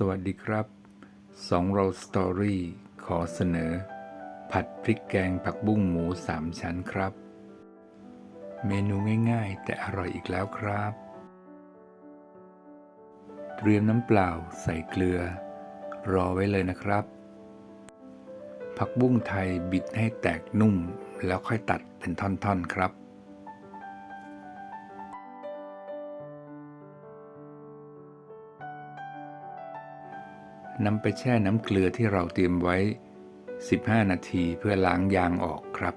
สวัสดีครับสองเราสตอรี่ขอเสนอ ผัดพริกแกงผักบุ้งหมูสามชั้นครับ เมนูง่ายๆ แต่อร่อยอีกแล้วครับ เตรียมน้ำเปล่าใส่เกลือ รอไว้เลยนะครับ ผักบุ้งไทยบิดให้แตกนุ่มแล้วค่อยตัดเป็นท่อนๆครับ นำไปแช่น้ำเกลือที่เราเตรียมไว้ 15 นาทีเพื่อล้างยางออกครับ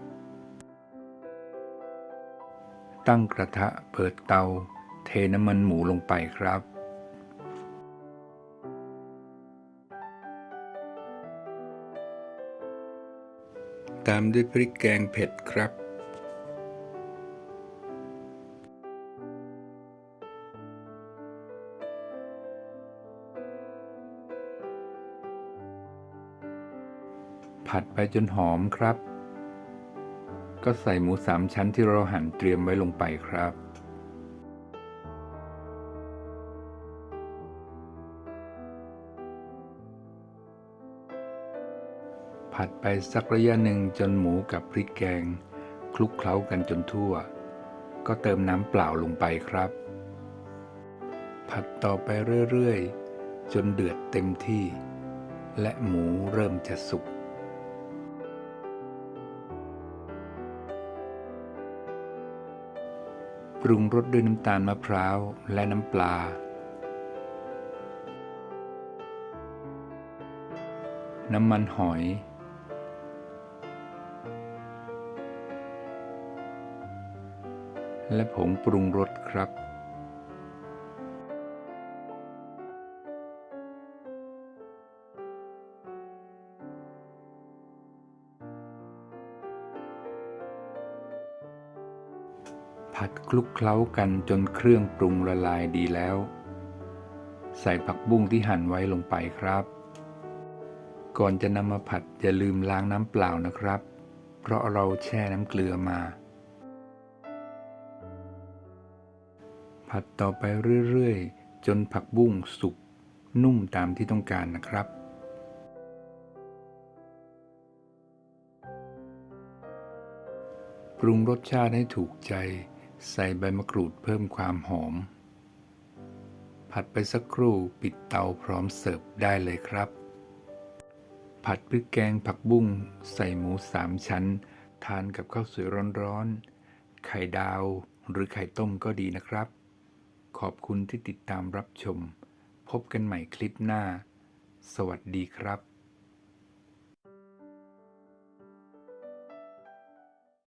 ตั้งกระทะเปิดเตา เทน้ำมันหมูลงไปครับ ตามด้วยพริกแกงเผ็ดครับ ผัดไปจนหอมครับ ก็ใส่หมูสามชั้นที่เราหั่นเตรียมไว้ลงไปครับ ผัดไปสักระยะหนึ่งจนหมูกับพริกแกง คลุกเคล้ากันจนทั่ว ก็เติมน้ำเปล่าลงไปครับ ผัดต่อไปเรื่อยๆ จนเดือดเต็มที่ และหมูเริ่มจะสุก ปรุงรสด้วยน้ำตาลมะพร้าวและน้ำปลา น้ำมันหอย และผงปรุงรสครับ ผัดคลุกเคล้ากันจนเครื่องปรุงละลายดีแล้ว ใส่ผักบุ้งที่หั่นไว้ลงไปครับ ก่อนจะนำมาผัดอย่าลืมล้างน้ำเปล่านะครับ เพราะเราแช่น้ำเกลือมา ผัดต่อไปเรื่อยๆ จนผักบุ้งสุกนุ่มตามที่ต้องการนะครับปรุงรสชาติให้ถูกใจ ใส่ใบมะกรูดเพิ่มความหอม ผัดไปสักครู่ปิดเตาพร้อมเสิร์ฟได้เลยครับ ผัดพริกแกงผักบุ้งใส่หมูสามชั้น ทานกับข้าวสวยร้อนๆ ไข่ดาวหรือไข่ต้มก็ดีนะครับ ขอบคุณที่ติดตามรับชม พบกันใหม่คลิปหน้า สวัสดีครับ